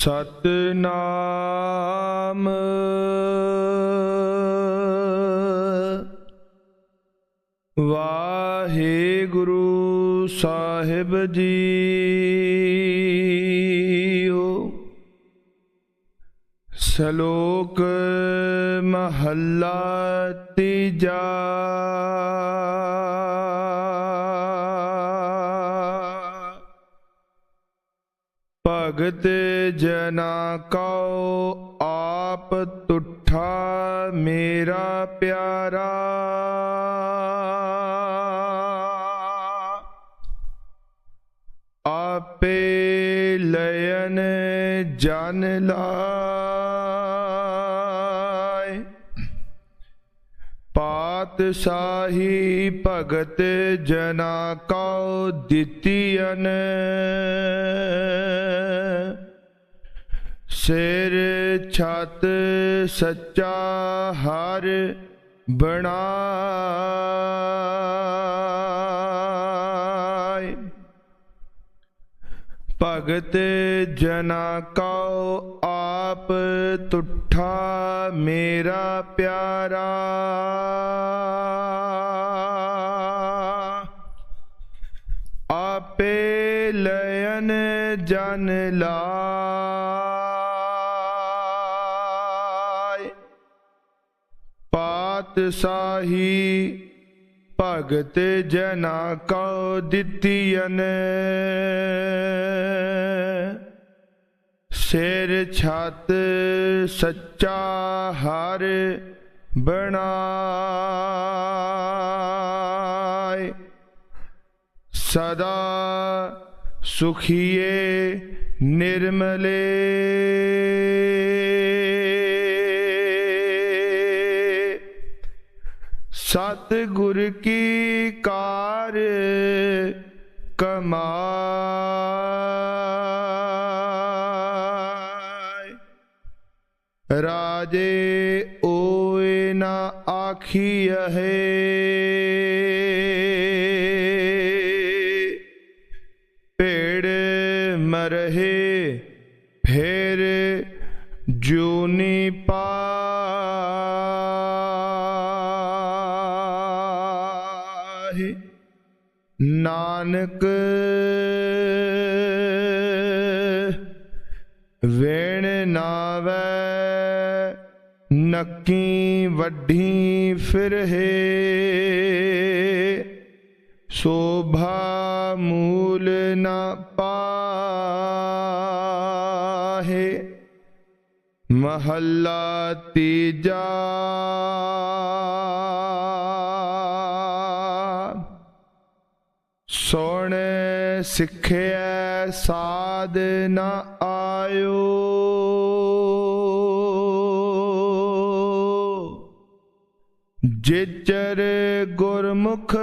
ਸਤਨਾਮ। ਵਾਹਿਗੁਰੂ ਸਾਹਿਬ JIO. ਸ਼ਲੋਕ ਮਹੱਲਾ ਤੀਜਾ। ਭਗਤ ਜਨਾ ਕਉ ਆਪ ਤੁਠਾ ਮੇਰਾ ਪਿਆਰਾ। ਆਪੇ ਲਯਨ ਜਨ ਲਾਇ ਸ਼ਾਹੀ ਭਗਤ ਜਨਾ ਕਉ ਦਿੱਤੀਨ ਸਿਰ ਛਤ ਸੱਚਾ ਹਰ ਬਣਾ। ਭਗਤ ਜਨਾ ਕਉ ਆਪ ਤੁਠਾ ਮੇਰਾ ਪਿਆਰਾ। ਆਪੇ ਲਯਨ ਜਨ ਲਾਇ। ਪਾਤਸ਼ਾਹੀ ਭਗਤ ਜਨਾ ਕਉ ਦਿੱਤੀਨ ਸਿਰ ਛਤ ਸੱਚਾ ਹਰ ਬਣਾਇ ਸਦਾ ਸੁਖੀਏ ਨਿਰਮਲੇ। ਸਤ ਗੁਰ ਕੀ ਕਾਰ ਕਮਾਇ ਰਾਜੇ ਓਏ ਨਾ ਆਖੀਐ ਪਾਹੇ ਨਾਨਕ ਵੇਣ ਨਾਵੇ ਨੱਕੀ ਵੱਢੀ ਫਿਰਹੇ ਸੋਭਾ ਮੂਲ ਨਾ ਪਾਹੇ। ਮਹੱਲਾ ਤੀਜਾ ਸੁਣ ਸਿੱਖਿਆ ਸਾਧ ਨ ਆਇਓ। ਜਿਚਰ ਗੁਰਮੁਖ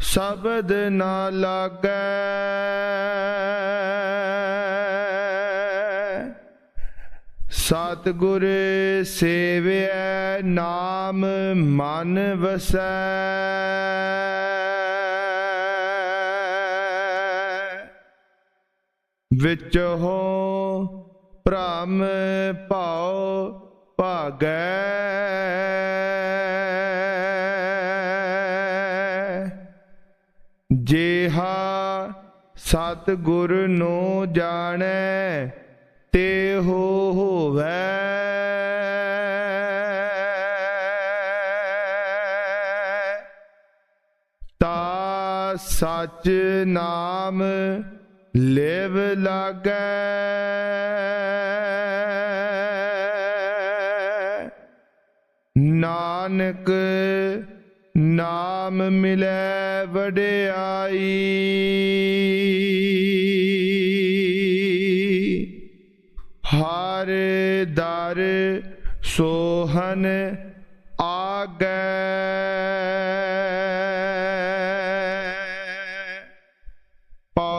ਸ਼ਬਦ ਨਾ ਲਾਗੈ। ਸਤਿਗੁਰ ਸੇਵਿਐ ਨਾਮ ਮਨ ਵਸੈ। ਵਿੱਚ ਹੋ ਭ੍ਰਮ ਭਾਉ ਭਾਗੈ। ਜੇਹਾ ਸਤ ਗੁਰ ਨੂੰ ਜਾਣੈ ਤੇ ਹੋ ਹੋਵੈ। ਤਾ ਸਚ ਨਾਮ ਲਿਵ ਲਾਗੈ ਨਾਨਕ ਨਾਮ ਮਿਲੈ ਵਡਿਆਈ। ਹਰ ਦਰ ਸੋਹਨ ਆਗੈ।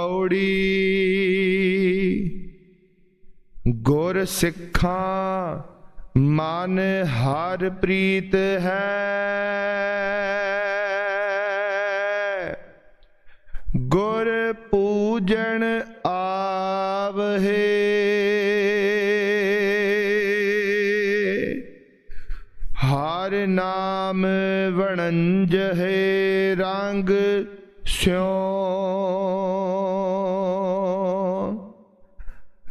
ਪਾਉੜੀ ਗੁਰ ਸਿੱਖਾਂ, ਮਨ ਹਰ ਪ੍ਰੀਤ ਹੈ। ਗੁਰ ਪੂਜਣ ਆਵਹਿ। ਹਰ ਨਾਮ ਵਣੰਜਹਿ ਰੰਗ ਸਿਉ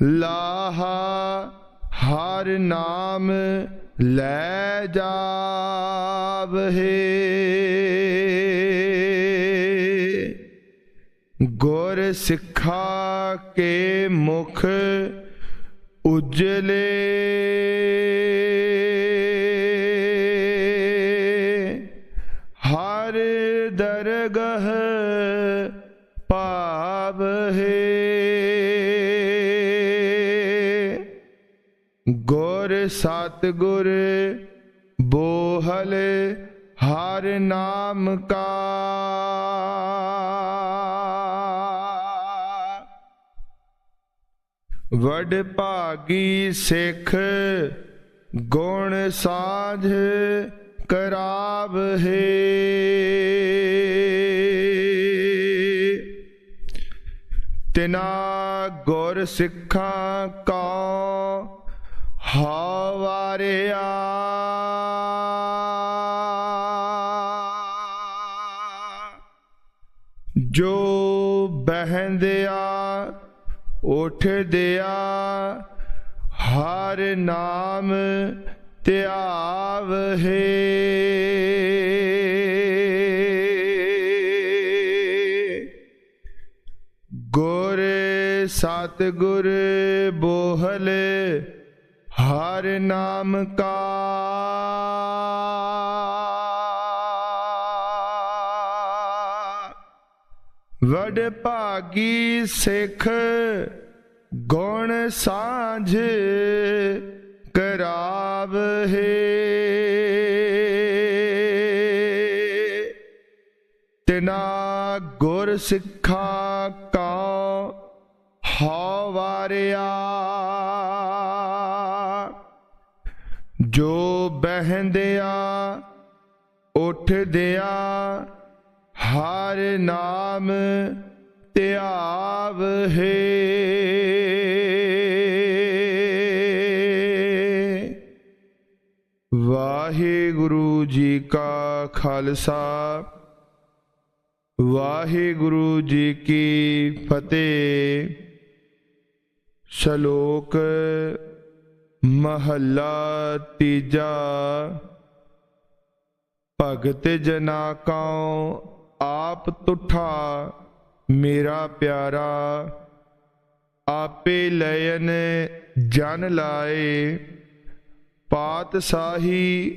ਲਾਹਾ ਹਰ ਨਾਮ ਲੈ ਜਾਵਹੇ। ਗੁਰ ਸਿੱਖਾ ਕੇ ਮੁਖ ਉਜਲੇ। ਸਤਿਗੁਰ ਬੋਹਲ ਹਰ ਨਾਮ ਕਾ। ਵਡ ਭਾਗੀ ਸਿੱਖ ਗੁਣ ਸਾਝ ਕਰਾਵਹੇ। ਤਿਨਾ ਗੁਰ ਸਿੱਖਾਂ ਕਾ ਹਵਾਰਿਆ। ਜੋ ਬਹਿੰਦਿਆ ਉਠਦਿਆ ਹਰ ਨਾਮ ਧਿਆਵਹੇ। ਗੁਰ ਸਤਿਗੁਰ ਬੋਹਲ ਹਰ ਨਾਮ ਕਾ ਵਡ ਭਾਗੀ ਸਿੱਖ ਗੁਣ ਸਾਂਝ ਕਰਾਵਹੇ। ਤਿਨਾ ਗੁਰ ਸਿੱਖਾ ਕਾ ਹਉ ਜੋ ਬਹਿੰਦਿਆ ਉਠਦਿਆ ਹਰ ਨਾਮ ਧਿਆਵਹੇ ਵਾਹਿਗੁਰੂ ਜੀ ਕਾ ਖਾਲਸਾ ਵਾਹਿਗੁਰੂ ਜੀ ਕੀ ਫਤਿਹ ਸ਼ਲੋਕ ਮਹੱਲਾ ਤੀਜਾ, ਭਗਤ ਜਨਾ ਕਉ ਆਪ ਤੁਠਾ, ਮੇਰਾ ਪਿਆਰਾ, ਆਪੇ ਲਇਨ ਜਨ ਲਾਏ। ਪਾਤਸ਼ਾਹੀ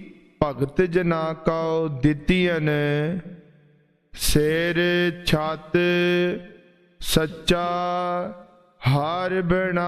ਭਗਤ ਜਨਾ ਕਉ ਦਿੱਤੀਨ ਸਿਰ ਛਤ ਸੱਚਾ ਹਰ ਬਣਾਏ।